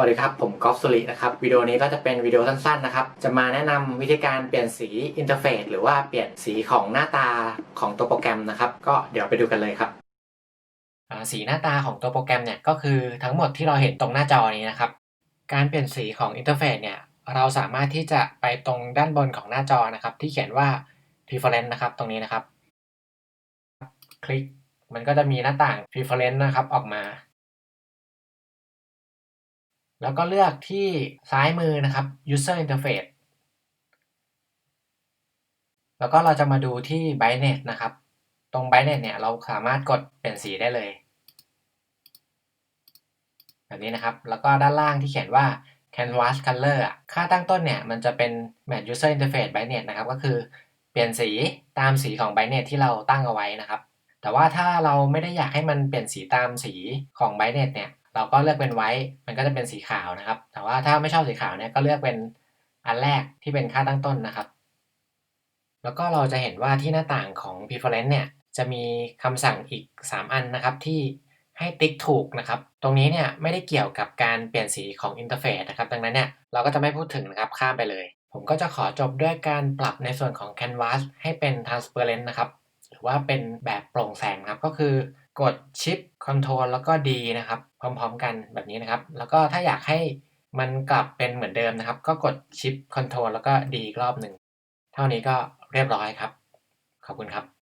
วัสดีครับ ผมกอล์ฟสุรินะครับ วิดีโอนี้ก็จะเป็นวิดีโอสั้นๆนะครับ จะมาแนะนำวิธีการเปลี่ยนสีอินเทอร์เฟซหรือว่าเปลี่ยนสีของหน้าตาของตัวโปรแกรมนะครับ ก็เดี๋ยวไปดูกันเลยครับ สีหน้าตาของตัวโปรแกรมเนี่ยก็คือทั้งหมดที่เราเห็นตรงหน้าจอนี้นะครับ การเปลี่ยนสีของอินเทอร์เฟซเนี่ยเราสามารถที่จะไปตรงด้านบนของหน้าจอนะครับ ที่เขียนว่า preference นะครับ ตรงนี้นะครับ คลิกมันก็จะมีหน้าต่าง preference นะครับออกมา แล้วก็เลือกที่ซ้ายมือนะครับ user interface แล้วก็เราจะมาดูที่ brightness นะครับ ตรง brightness เนี่ยเราสามารถกดเปลี่ยนสีได้เลย แบบนี้นะครับ แล้วก็ด้านล่างที่เขียนว่า canvas color ค่าตั้งต้นเนี่ยมันจะเป็น match user interface brightness นะครับ ก็คือเปลี่ยนสีตามสีของ brightness ที่เราตั้งเอาไว้นะครับ แต่ว่าถ้าเราไม่ได้อยากให้มันเปลี่ยนสีตามสีของ brightness เนี่ย เราก็เลือกเป็นไว้มันก็จะเป็นสีขาวนะครับ แต่ว่าถ้าไม่ชอบสีขาวเนี่ยก็เลือกเป็นอันแรกที่เป็นค่าตั้งต้นนะครับ แล้วก็เราจะเห็นว่าที่หน้าต่างของ preference เนี่ยจะมีคำสั่งอีก 3 อันนะครับที่ให้ติ๊กถูกนะครับ ตรงนี้เนี่ยไม่ได้เกี่ยวกับการเปลี่ยนสีของอินเทอร์เฟซนะครับ ดังนั้นเนี่ยเราก็จะไม่พูดถึงนะครับข้ามไปเลย ผมก็จะขอจบด้วยการปรับในส่วนของ Canvas ให้เป็น transparent นะครับ หรือว่าเป็นแบบโปร่งแสงครับ ก็คือ กด Shift Control แล้วก็ D นะครับ พร้อมๆกันแบบนี้นะครับ แล้วก็ถ้าอยากให้มันกลับเป็นเหมือนเดิมนะครับ ก็กด Shift Control แล้วก็ D อีกรอบหนึ่ง เท่านี้ก็เรียบร้อยครับ ขอบคุณครับ